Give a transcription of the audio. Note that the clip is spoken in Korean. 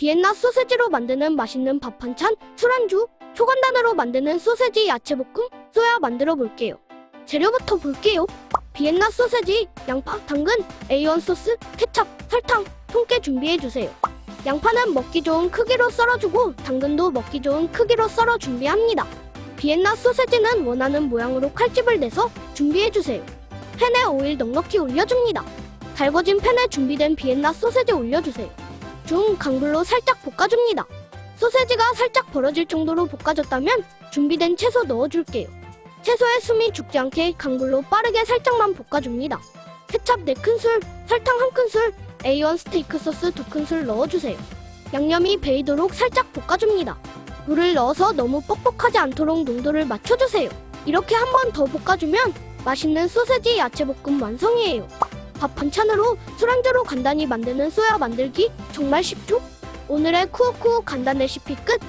비엔나 소세지로 만드는 맛있는 밥 반찬, 술안주, 초간단으로 만드는 소세지 야채볶음, 소야 만들어 볼게요. 재료부터 볼게요. 비엔나 소세지, 양파, 당근, A1 소스, 케찹, 설탕, 통깨 준비해 주세요. 양파는 먹기 좋은 크기로 썰어주고 당근도 먹기 좋은 크기로 썰어 준비합니다. 비엔나 소세지는 원하는 모양으로 칼집을 내서 준비해 주세요. 팬에 오일 넉넉히 올려줍니다. 달궈진 팬에 준비된 비엔나 소세지 올려주세요. 중 강불로 살짝 볶아줍니다. 소세지가 살짝 벌어질 정도로 볶아졌다면 준비된 채소 넣어줄게요. 채소에 숨이 죽지 않게 강불로 빠르게 살짝만 볶아줍니다. 케찹 4큰술, 설탕 1큰술, A1 스테이크 소스 2큰술 넣어주세요. 양념이 배이도록 살짝 볶아줍니다. 물을 넣어서 너무 뻑뻑하지 않도록 농도를 맞춰주세요. 이렇게 한 번 더 볶아주면 맛있는 소세지 야채볶음 완성이에요. 밥 반찬으로 술안주로 간단히 만드는 소야 만들기 정말 쉽죠? 오늘의 쿠오쿠오 간단 레시피 끝!